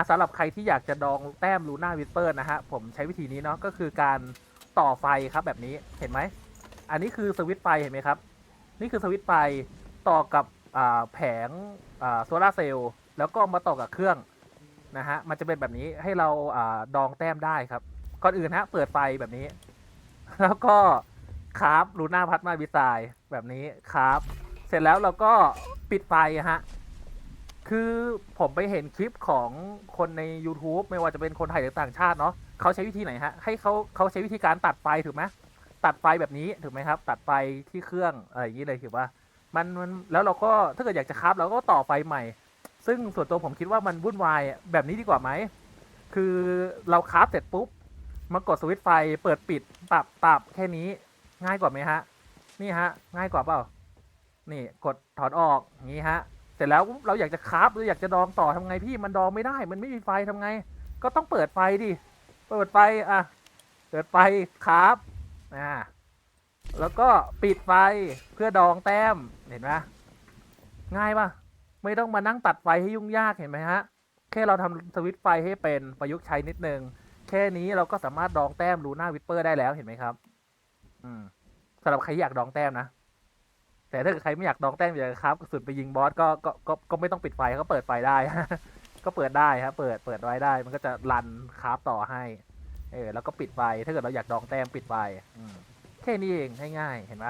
อะสำหรับใครที่อยากจะดองแต้มลูน่าวิสเปอร์นะฮะ ผมใช้วิธีนี้เนาะก็คือการต่อไฟครับแบบนี้เห็นไหม อันนี้คือสวิตช์ไฟเห็นไหมครับ นี่คือสวิตช์ไฟต่อกับแผงโซลาเซลล์แล้วก็มาต่อกับเครื่องนะฮะมันจะเป็นแบบนี้ให้เราอาดองแต้มได้ครับก่อนอื่นฮะเปิดไฟแบบนี้ แล้วก็คราฟลูน่าพัดมาวิสายแบบนี้คราฟเสร็จแล้วเราก็ปิดไฟฮะ คือผมไปเห็นคลิปของคนใน YouTube ไม่ว่าจะเป็นคนไทยหรือต่างชาติเนาะเขาใช้วิธีไหนฮะ ให้เขาเขาใช้วิธีการตัดไฟถูกไหมตัดไฟแบบนี้ถูกไหมครับ ตัดไฟที่เครื่องอะไรอย่างนี้เลยถือว่ามันมันแล้วเราก็ถ้าเกิดอยากจะคราฟเราก็ต่อไฟใหม่ ซึ่งส่วนตัวผมคิดว่ามันวุ่นวายแบบนี้ดีกว่าไหม คือเราคราฟเสร็จปุ๊บมากดสวิตช์ไฟเปิดปิดปรับปรับแค่นี้ง่ายกว่าไหมฮะ นี่ฮะ ง่ายกว่าเปล่า นี่กดถอนออกอย่างนี้ฮะ สร็จแล้วเราอยากจะคราฟหรืออยากจะดองต่อทำไงพี่มันดองไม่ได้ มันไม่มีไฟทำไง ก็ต้องเปิดไฟดิเปิดไฟอะเปิดไฟคราฟอ่าแล้วก็ปิดไฟเพื่อดองแต้มเห็นไหมง่ายปะไม่ต้องมานั่งตัดไฟให้ยุ่งยากเห็นไหมฮะแค่เราทำสวิตไฟให้เป็นประยุกต์ใช้นิดนึงแค่นี้เราก็สามารถดองแต้มรูหน่าวิปเปอร์ได้แล้วเห็นไหมครับ อืมสำหรับใครอยากดองแต้มนะ แต่ถ้าเกิดใครไม่อยากดองแต้มอยากครับสุดไปยิงบอสก็ก็ก็ก็ไม่ต้องปิดไฟก็เปิดไฟได้ ก็เปิดได้ครับเปิดเปิดไว้ได้ มันก็จะรันคราฟต่อให้ เออแล้วก็ปิดไฟถ้าเกิดเราอยากดองแต้มปิดไฟแค่นี้เองง่ายๆเห็นไหม